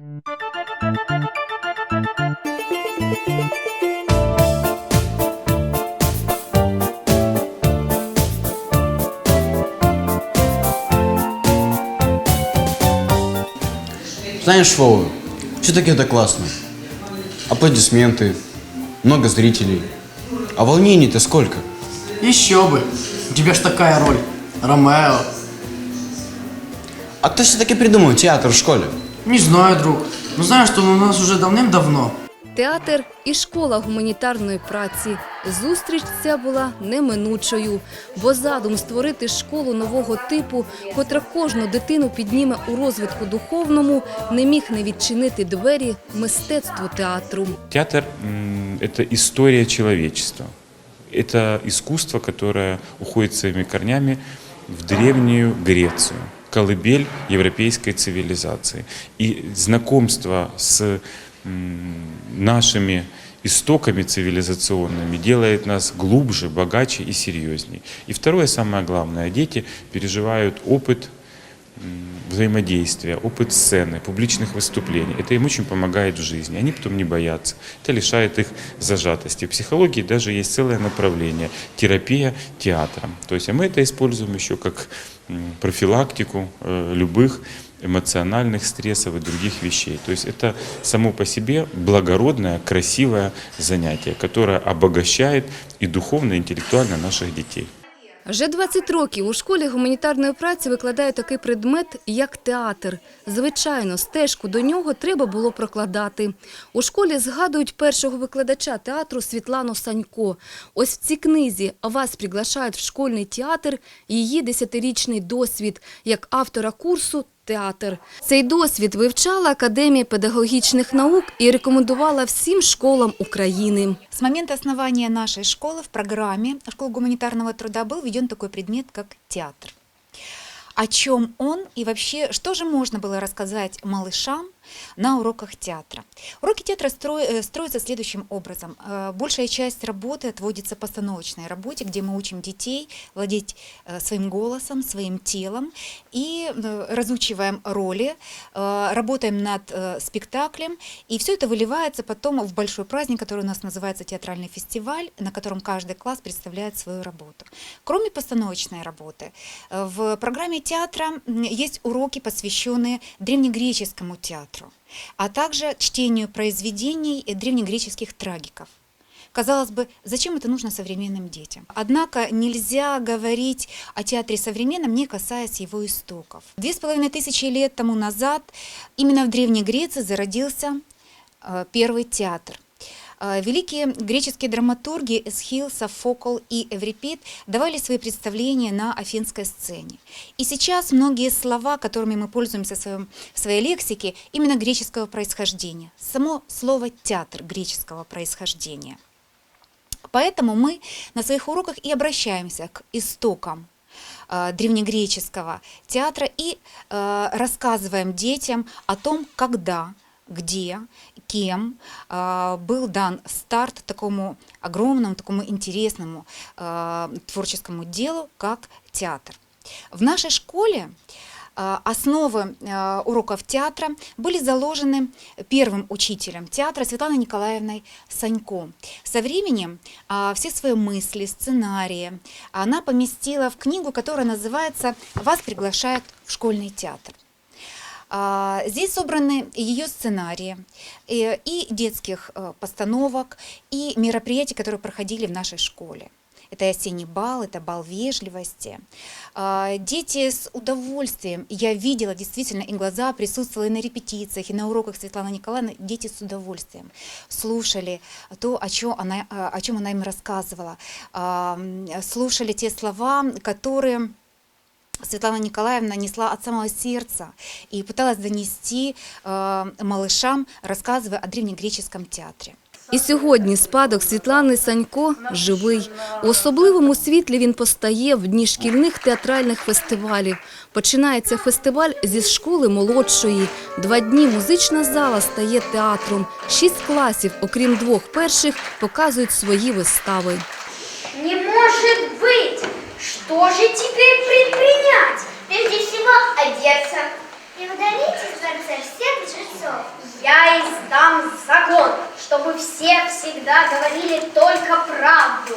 Знаешь, Вова, все-таки это классно. Аплодисменты, много зрителей. А волнений-то сколько? Еще бы. У тебя ж такая роль. Ромео. А кто все-таки придумал театр в школе? Не знаю, друг. Но знаю, что он у нас уже давным-давно. Театр і школа гуманітарної праці. Зустріч ця була неминучою, бо задум створити школу нового типу, котра кожну дитину підніме у розвитку духовному, не міг не відчинити двері мистецтву театру. Театр м, – это история человечества. Это искусство, которое уходит своими корнями в древнюю Грецию, Колыбель европейской цивилизации. И знакомство с нашими истоками цивилизационными делает нас глубже, богаче и серьезней. И второе, самое главное, дети переживают опыт взаимодействия, опыт сцены, публичных выступлений. Это им очень помогает в жизни. Они потом не боятся. Это лишает их зажатости. В психологии даже есть целое направление – терапия театром. То есть а мы это используем еще как профилактику э, любых эмоциональных стрессов и других вещей. То есть это само по себе благородное, красивое занятие, которое обогащает и духовно, и интеллектуально наших детей. Вже 20 років у школі гуманітарної праці викладає такий предмет, як театр. Звичайно, стежку до нього треба було прокладати. У школі згадують першого викладача театру Світлану Санько. Ось в цій книзі «Вас приглашають в школьний театр» її десятирічний досвід як автора курсу театр. Цей досвід вивчала Академія педагогічних наук і рекомендувала всім школам України. С момента основания нашей школы в программе школы гуманитарного труда был введен такой предмет, как театр. О чем он и вообще, что же можно было рассказать малышам на уроках театра? Уроки театра э, строятся следующим образом. Э, Большая часть работы отводится постановочной работе, где мы учим детей владеть э, своим голосом, своим телом и разучиваем роли, работаем над спектаклем, и все это выливается потом в большой праздник, который у нас называется театральный фестиваль, на котором каждый класс представляет свою работу. Кроме постановочной работы, в программе театра есть уроки, посвященные древнегреческому театру, а также чтению произведений древнегреческих трагиков. Казалось бы, зачем это нужно современным детям? Однако нельзя говорить о театре современном, не касаясь его истоков. Две с половиной тысячи лет тому назад именно в Древней Греции зародился э, первый театр. Э, Великие греческие драматурги Эсхил, Софокл и Эврипид давали свои представления на афинской сцене. И сейчас многие слова, которыми мы пользуемся в, своем, в своей лексике, именно греческого происхождения. Само слово «театр» греческого происхождения. Поэтому мы на своих уроках и обращаемся к истокам э, древнегреческого театра и э, рассказываем детям о том, когда, где, кем э, был дан старт такому огромному, такому интересному э, творческому делу, как театр. В нашей школе э, основы уроков театра были заложены первым учителем театра Светланой Николаевной Санько. Со временем а, все свои мысли, сценарии она поместила в книгу, которая называется «Вас приглашают в школьный театр». А, Здесь собраны ее сценарии и детских э, постановок, и мероприятий, которые проходили в нашей школе. Это осенний бал, это бал вежливости. А, Дети с удовольствием, я видела действительно, и глаза присутствовали на репетициях, и на уроках Светланы Николаевны, дети с удовольствием слушали то, о чем она, о чем она им рассказывала, слушали те слова, которые Светлана Николаевна несла от самого сердца и пыталась донести э, малышам, рассказывая о древнегреческом театре. І сьогодні спадок Світлани Санько живий. У особливому світлі він постає в дні шкільних театральних фестивалів. Починається фестиваль зі школи молодшої. Два дні музична зала стає театром. Шість класів, окрім двох перших, показують свої вистави. Не может быть! Что же теперь предпринять? Прежде всего одеться. и удалить из дворца всех жрецов. Я издам закон, чтобы все всегда говорили только правду.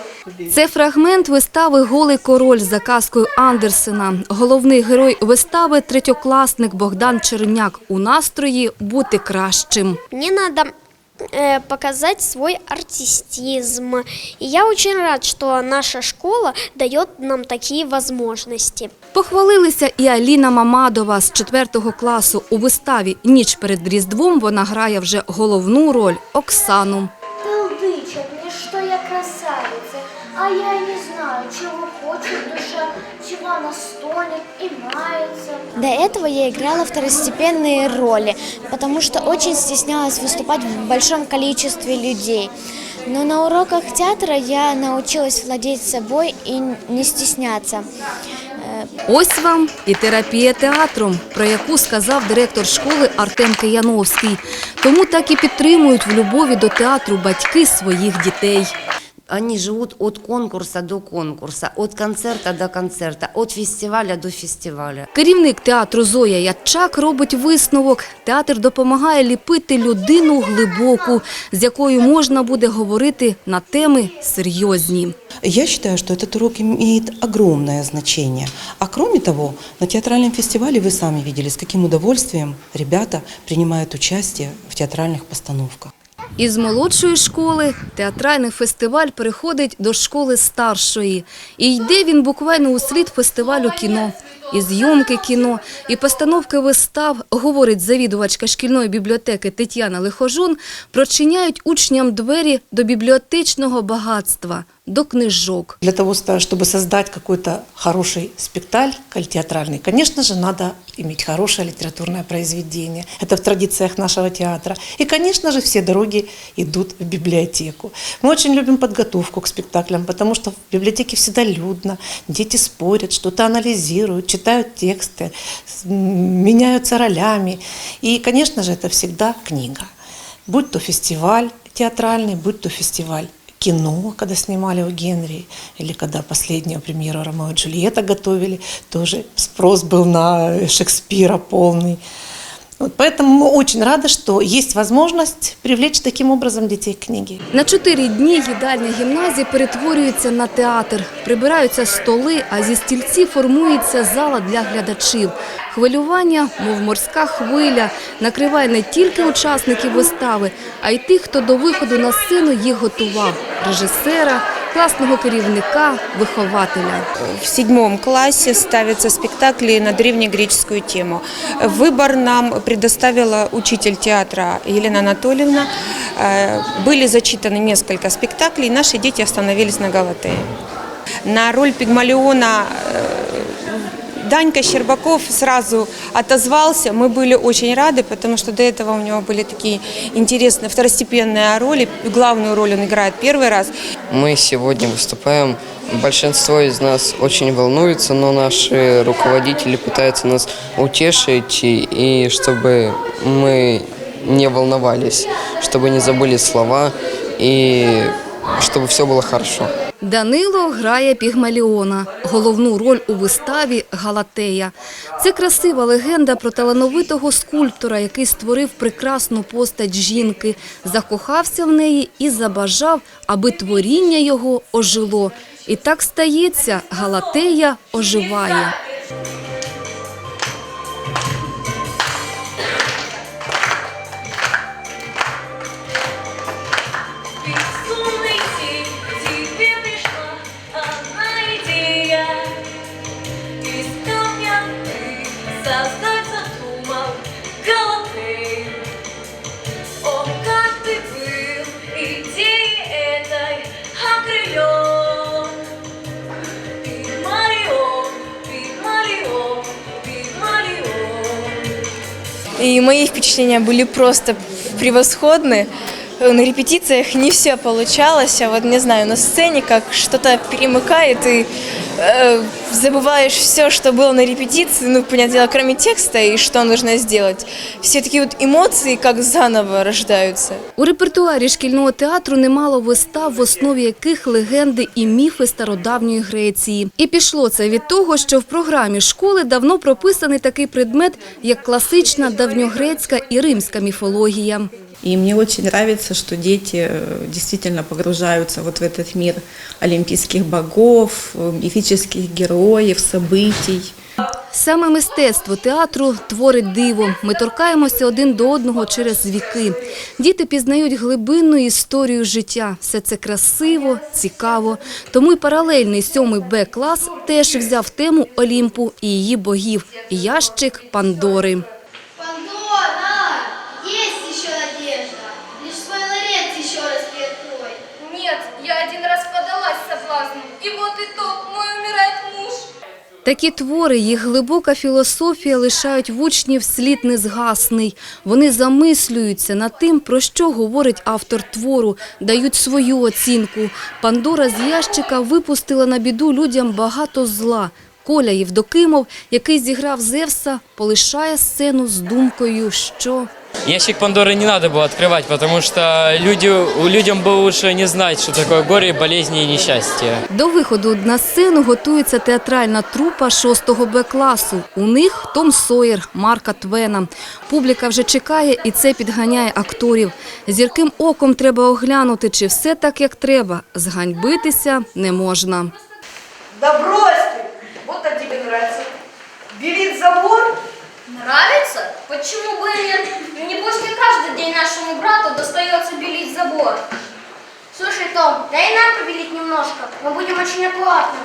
Це фрагмент вистави Голий король за казкою Андерсена. Головний герой вистави третьокласник Богдан Черняк у настрої бути кращим. Мне надо э, показать свой артистизм. И я очень рад, что наша школа дает нам такие возможности. Похвалилися і Аліна Мамадова з 4 класу. У виставі Ніч перед Різдвом вона грає вже головну роль Оксану. Толдычат мне, що я красавиця, а я не До этого я играла второстепенные роли, потому что очень стеснялась выступать в большом количестве людей. Но на уроках театра я научилась владеть собой и не стесняться. Ось вам і терапія театром, про яку сказав директор школи Артем Кияновський. Тому так і підтримують в любові до театру батьки своїх дітей. Они живут от конкурса до конкурса, от концерта до концерта, от фестиваля до фестиваля. Керівник театру Зоя Ятчак робить висновок. Театр допомагає ліпити людину глибоку, з якою можна буде говорити на теми серйозні. Я считаю, что этот урок имеет огромное значение. А кроме того, на театральном фестивале вы сами видели, с каким удовольствием ребята принимают участие в театральных постановках. Із молодшої школи театральний фестиваль переходить до школи старшої. І йде він буквально у слід фестивалю кіно. І зйомки кіно, і постановки вистав, говорить завідувачка шкільної бібліотеки Тетяна Лихожун, прочиняють учням двері до бібліотечного багатства, до книжок. Для того, чтобы создать какой-то хороший спектакль театральный, конечно же, надо иметь хорошее литературное произведение. Это в традициях нашего театра. И, конечно же, все дороги идут в библиотеку. Мы очень любим подготовку к спектаклям, потому что в библиотеке всегда людно, дети спорят, что-то анализируют, читают тексты, меняются ролями. И, конечно же, это всегда книга. Будь то фестиваль театральный, будь то фестиваль кино, когда снимали у Генри, или когда последнюю премьеру Ромео и Джульетта готовили, тоже спрос был на Шекспира полный. Вот поэтому мы очень рады, что есть возможность привлечь таким образом детей к книге. На чотири дні їдальня гімназії перетворюється на театр. Прибираються столи, а зі стільців формується зала для глядачів. Хвилювання, мов морська хвиля, накриває не тільки учасників вистави, а й тих, хто до виходу на сцену їх готував – режисера, класного керівника, вихователя. В седьмом классе ставятся спектакли на древнегреческую тему. Выбор нам предоставила учитель театра Елена Анатольевна. Э, Были зачитаны несколько спектаклей, наши дети остановились на Галатее. На роль Пигмалиона э, Данька Щербаков сразу отозвался. Мы были очень рады, потому что до этого у него были такие интересные второстепенные роли. Главную роль он играет первый раз. Мы сегодня выступаем. Большинство из нас очень волнуется, но наши руководители пытаются нас утешить, и, чтобы мы не волновались, чтобы не забыли слова, и чтобы все было хорошо. Данило грає Пігмаліона, головну роль у виставі Галатея. Це красива легенда про талановитого скульптора, який створив прекрасну постать жінки, закохався в неї і забажав, аби творіння його ожило. І так стається, Галатея оживає. И мои впечатления были просто превосходны. На репетициях не все получалось, а вот не знаю, на сцене как что-то перемыкает и э, забываешь все, что было на репетиции, ну, понятное дело, кроме текста и что нужно сделать. Все такие вот эмоции как заново рождаются. У репертуарі шкільного театру немало вистав, в основі яких легенди і міфи стародавньої Греції. І пішло це від того, що в програмі школи давно прописаний такий предмет, як класична давньогрецька і римська міфологія. И мне очень нравится, что дети э, действительно погружаются вот в этот мир олимпийских богов, э, мифических героев, событий. Саме мистецтво театру творить диво. Ми торкаємося один до одного через віки. Діти пізнають глибинну історію життя. Все це красиво, цікаво. Тому й паралельний сьомий Б клас теж взяв тему Олімпу і її богів – ящик Пандори. Такі твори, їх глибока філософія лишають в учнів слід незгасний. Вони замислюються над тим, про що говорить автор твору, дають свою оцінку. Пандора з ящика випустила на біду людям багато зла. Коля Євдокимов, який зіграв Зевса, полишає сцену з думкою, що... Ящик Пандоры не надо было открывать, потому что люди, людям бы лучше не знать, что такое горе, болезни и несчастье. До виходу на сцену готується театральна трупа 6 Б класу. У них Том Сойер, Марка Твена. Публіка вже чекає і це підганяє акторів. Зірким оком треба оглянути, чи все так, як треба. Зганьбитися не можна. Да брось ты! Вот а тебе нравится. Белить забор? Нравится? Почему бы и нет? Небось не каждый день нашему брату достается белить забор. Слушай, Том, дай нам побелить немножко. Мы будем очень аккуратны.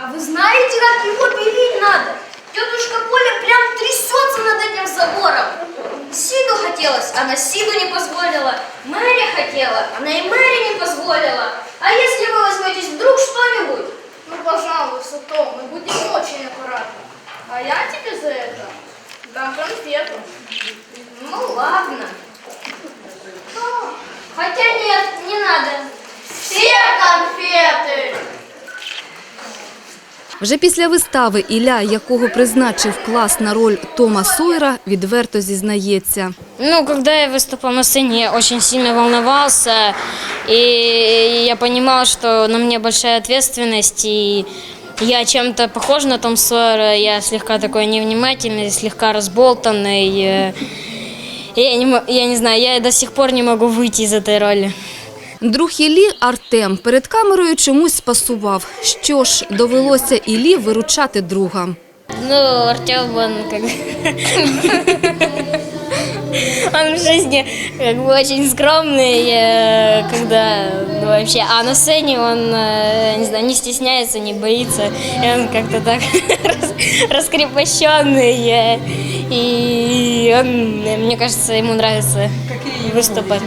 А вы знаете, как его белить надо? Тетушка Поля прям трясется над этим забором. Сиду хотелось, она Сиду не позволила. Мэри хотела, она и Мэри не позволила. А если вы возьметесь вдруг что-нибудь? Ну, пожалуйста, Том, мы будем очень аккуратны. А я тебе за это дам конфету. Ну, ладно. Ну, хотя нет, не надо. Все конфеты! Вже після вистави Ілля, якого призначив клас на роль Тома Сойера, відверто зізнається. Ну, когда я выступал на сцене, я очень сильно волновался, и я понимал, что на мне большая ответственность, и я чем-то похож на Том Сойера, я слегка такой невнимательный, слегка разболтанный. э, и Я не, мо- я не знаю, я до сих пор не могу выйти из этой роли. Друг Іллі Артем перед камерою чомусь спасував. Що ж, довелося Іллі виручати друга. Ну, Артем, он как бы... Он в жизни как бы очень скромный, э, когда ну, вообще, а на сцене он, э, не знаю, не стесняется, не боится, и он как-то так рас- раскрепощенный, э, и он, э, мне кажется, ему нравится выступать.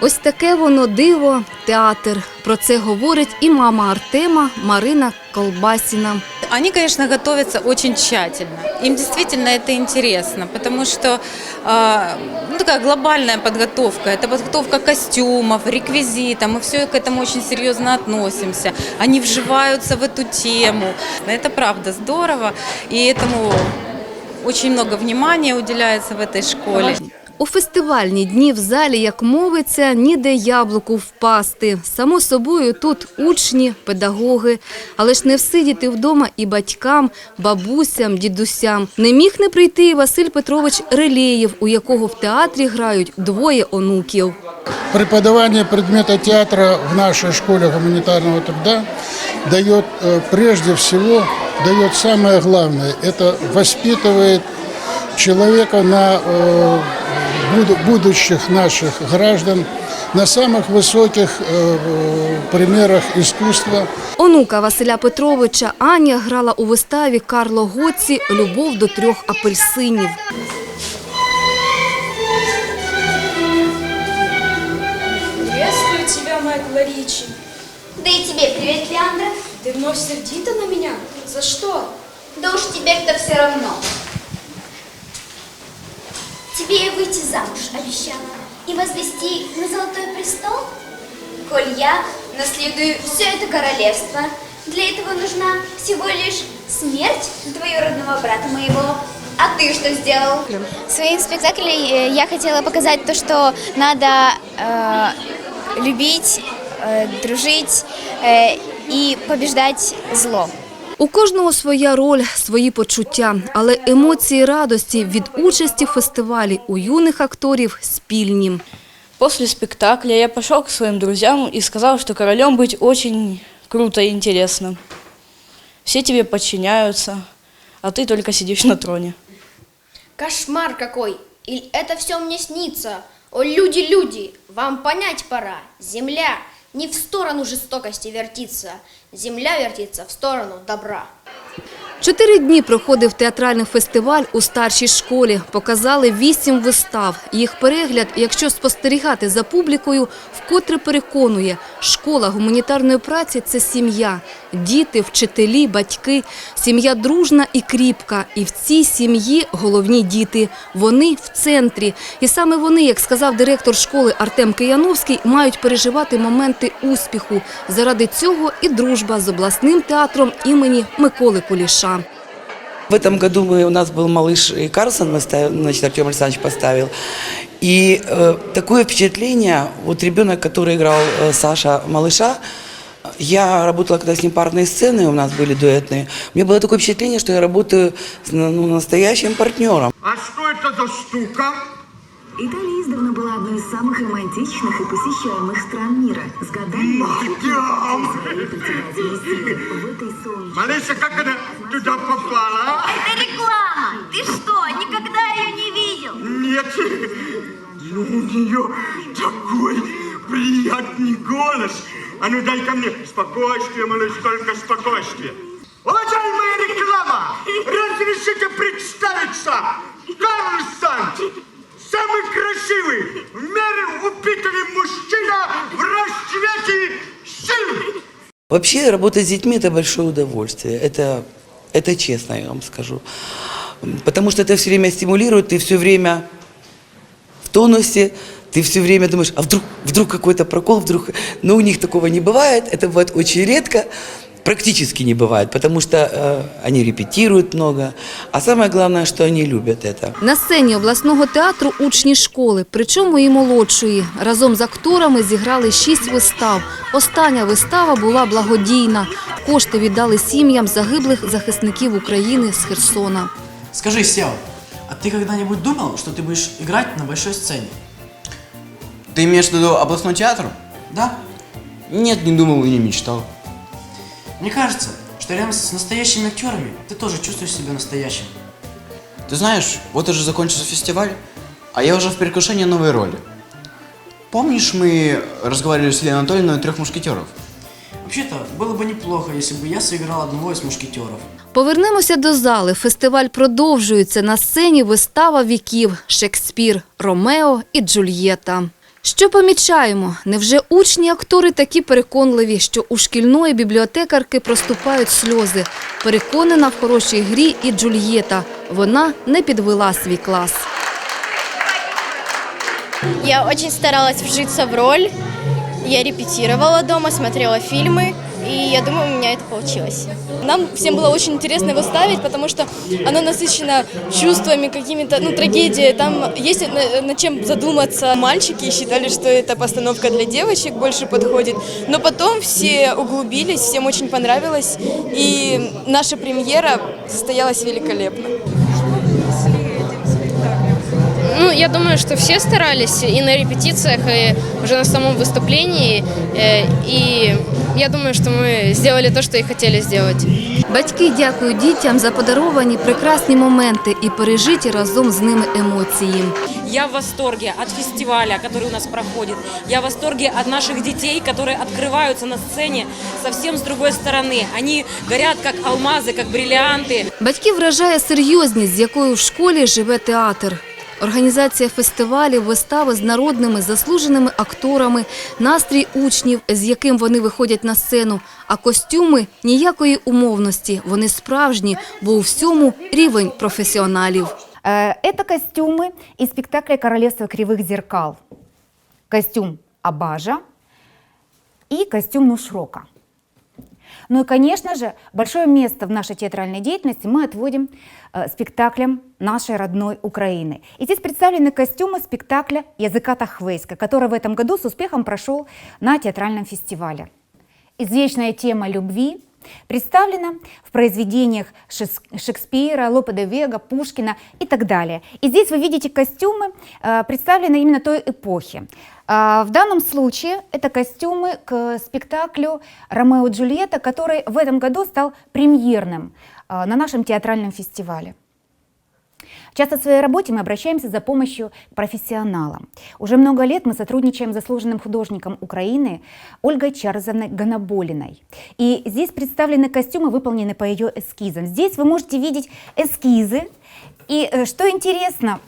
Ось таке воно диво, театр. Про це говорить і мама Артема Марина Колбасіна. Они, конечно, готовятся очень тщательно. Им действительно это интересно, потому что э, ну, такая глобальная подготовка. Это подготовка костюмов, реквизита. Мы все к этому очень серьезно относимся. Они вживаются в эту тему. Это правда здорово, и этому очень много внимания уделяется в этой школе. У фестивальні дні в залі, як мовиться, ніде яблуку впасти. Само собою тут учні, педагоги. Але ж не всидіти вдома і батькам, бабусям, дідусям. Не міг не прийти і Василь Петрович Релєєв, у якого в театрі грають двоє онуків. Преподавание предмета театра в нашей школе гуманитарного труда дает э, прежде всего дает самое главное. Это воспитывает человека на э, буду- будущих наших граждан на самых высоких э, э, примерах искусства. Онука Василя Петровича Аня грала у виставі Карло Гоці «Любов до трьох апельсинів». Приветствую тебя, Майкл Ричи. Да и тебе привет, Леандра. Ты вновь сердита на меня? За что? Да уж теперь-то все равно. Тебе я выйти замуж обещала и возвести на золотой престол. Коль я наследую все это королевство, Для этого нужна всего лишь смерть двоюродного брата моего. А ты что сделал? В своих спектаклях э, я хотела показать то, что надо э, любить, э, дружить э, и побеждать зло. У кожного своя роль, свої почуття, але емоції радості від участі в фестивалі у юних акторів спільні. После спектакля я пошел к своим друзьям и сказал, что королем быть очень круто и интересно. Все тебе подчиняются, а ты только сидишь на троне. Кошмар какой! Или это все мне снится? О, люди, люди, вам понять пора. Земля не в сторону жестокости вертится. Земля вертится в сторону добра. Чотири дні проходив театральний фестиваль у старшій школі. Показали вісім вистав. Їх перегляд, якщо спостерігати за публікою, вкотре переконує, школа гуманітарної праці – це сім'я. Діти, вчителі, батьки. Сім'я дружна і кріпка. І в цій сім'ї головні діти. Вони в центрі. І саме вони, як сказав директор школи Артем Кияновський, мають переживати моменти успіху. Заради цього і дружба з обласним театром імені Миколи Куліша. В этом году мы, у нас был малыш и Карлсон, мы ставили, значит, Артем Александрович поставил. И э, такое впечатление, вот ребенок, который играл э, Саша малыша, я работала, когда с ним парные сцены у нас были дуэтные, у меня было такое впечатление, что я работаю с ну, настоящим партнером. А что это за штука? Италия издавна была одной из самых романтичных и посещаемых стран мира. С годами. Малыша, как она туда попала? а? Это реклама! Ты что, никогда ее не видел? Нет, ну у нее такой приятный голос. А ну дай ко мне спокойствие, малыш, только спокойствие. Уважаемая реклама, разрешите представиться, Карлсон, самый красивый, в мире упитанный мужчина в расцвете сил. Вообще работать с детьми – это большое удовольствие, это, это честно, я вам скажу. Потому что это все время стимулирует, ты все время в тонусе, ты все время думаешь, а вдруг, вдруг какой-то прокол, вдруг... Но у них такого не бывает, это бывает очень редко, практически не бывает, потому что э, они репетируют много, а самое главное, что они любят это. На сцені обласного театру учні школи, причому і молодшої. Разом з акторами зіграли шість вистав. Остання вистава була благодійна. Кошти віддали сім'ям загиблих захисників України з Херсона. Скажи, Сева, а ты когда-нибудь думал, что ты будешь играть на большой сцене? Ты имеешь в виду областной театр? Да? Нет, не думал и не мечтал. Мне кажется, что рядом с настоящими актерами ты тоже чувствуешь себя настоящим. Ты знаешь, вот уже закончился фестиваль, а я уже в предвкушении новой роли. Помнишь, мы разговаривали с Еленой Анатольевной о трех мушкетеров? Вообще-то, было бы неплохо, если бы я сыграл одного из мушкетеров. Повернемося до зали. Фестиваль продовжується. На сцені вистава віків Шекспір, Ромео і Джульєта. Що помічаємо? Невже учні актори такі переконливі, що у шкільної бібліотекарки проступають сльози? Переконана в хорошій грі і Джульєта. Вона не підвела свій клас. Я дуже старалась вжитися в роль. Я репетировала дома, смотрела фильмы, и я думаю, у меня это получилось. Нам всем было очень интересно его ставить, потому что оно насыщено чувствами, какими-то, ну, трагедией. Там есть на- над чем задуматься. Мальчики считали, что эта постановка для девочек больше подходит. Но потом все углубились, всем очень понравилось. И наша премьера состоялась великолепно. Ну, я думаю, что все старались и на репетициях, и уже на самом выступлении. Э, И я думаю, что мы сделали то, что и хотели сделать. Батьки дякують дітям за подаровані прекрасні моменти і пережиті разом з ними емоції. Я в восторге от фестиваля, который у нас проходит. Я в восторге от наших детей, которые открываются на сцене совсем с другой стороны. Они горят как алмазы, как бриллианты. Батьків вражає серйозність, з якою в школі живе театр. Організація фестивалів, вистави з народними заслуженими акторами, настрій учнів, з яким вони виходять на сцену, а костюми ніякої умовності. Вони справжні, бо у всьому рівень професіоналів. Э, Это костюмы из спектакля «Королевство кривых зеркал». Костюм Абажа и костюм Нушрока. Ну и, конечно же, большое место в нашей театральной деятельности мы отводим э, спектаклям нашей родной Украины. И здесь представлены костюмы спектакля «Языка Тахвейска», который в этом году с успехом прошел на театральном фестивале. Извечная тема любви представлена в произведениях Шекс- Шекспира, Лопе де Вега, Пушкина и так далее. И здесь вы видите костюмы, э, представленные именно той эпохи. А, В данном случае это костюмы к спектаклю «Ромео и Джульетта», который в этом году стал премьерным а, на нашем театральном фестивале. Часто в своей работе мы обращаемся за помощью к профессионалам. Уже много лет мы сотрудничаем с заслуженным художником Украины Ольгой Чарльзовной Гоноболиной. И здесь представлены костюмы, выполненные по ее эскизам. Здесь вы можете видеть эскизы. И э, что интересно,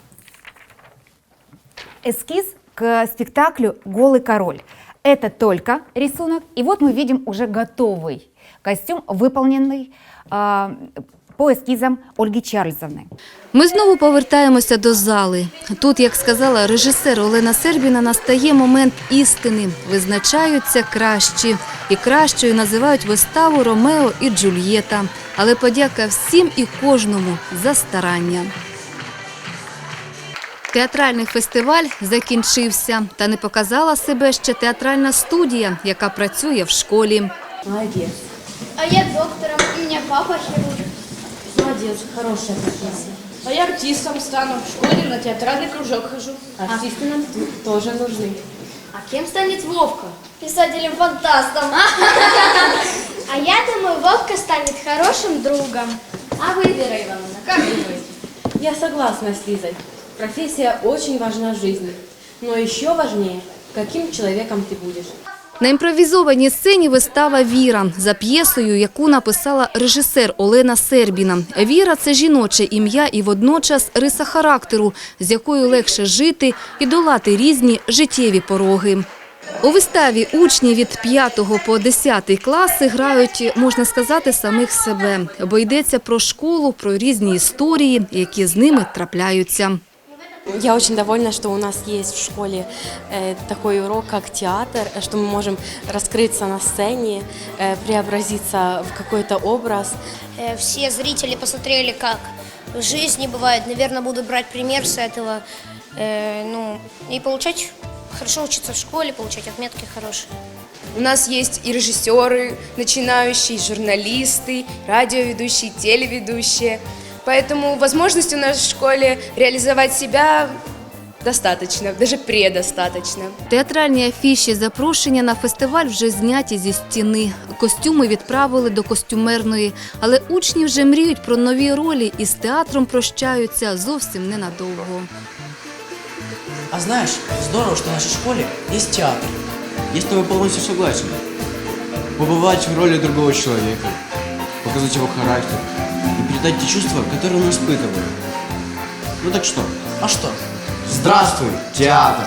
эскиз к спектаклю «Голый король». Это только рисунок, и вот мы видим уже готовый костюм, выполненный а, по ескізам Ольги Чарльзовни. Ми знову повертаємося до зали. Тут, як сказала режисер Олена Сербіна, настає момент істини. Визначаються кращі. І кращою називають виставу Ромео і Джульєта. Але подяка всім і кожному за старання. Театральний фестиваль закінчився. Та не показала себе ще театральна студія, яка працює в школі. Молодец. А я доктором, у меня папа хирург. Молодец, хорошая профессия. А я артистом стану. В школе на театральный кружок хожу. Артисты нам тоже нужны. А кем станет Вовка? Писателем-фантастом. А я думаю, Вовка станет хорошим другом. А вы, Вера Ивановна, как думаете? Я согласна с Лизой. Профессия очень важна в жизни. Но еще важнее, каким человеком ты будешь. На імпровізованій сцені вистава Віра за п'єсою, яку написала режисер Олена Сербіна. Віра це жіноче ім'я і водночас риса характеру, з якою легше жити і долати різні життєві пороги. У виставі учні від 5 по 10 класи грають, можна сказати, самих себе, бо йдеться про школу, про різні історії, які з ними трапляються. Я очень довольна, что у нас есть в школе э, такой урок, как театр, э, что мы можем раскрыться на сцене, э, преобразиться в какой-то образ. Э, Все зрители посмотрели, как в жизни бывает. Наверное, будут брать пример с этого. Э, Ну, и получать, хорошо учиться в школе, получать отметки хорошие. У нас есть и режиссеры, начинающие, и журналисты, радиоведущие, телеведущие. Поэтому возможностей у нас в школе реализовать себя достаточно, даже предостаточно. Театральні афіші запрошення на фестиваль вже зняті зі стіни. Костюми відправили до костюмерної, але учні вже мріють про нові ролі і з театром прощаються зовсім ненадовго. А знаешь, здорово, что в нашей школе есть театр. Я с тобой полностью согласен. Побывать в роли другого человека, показать его характер и передать те чувства, которые он испытывает. Ну так что? А что? Здравствуй, театр!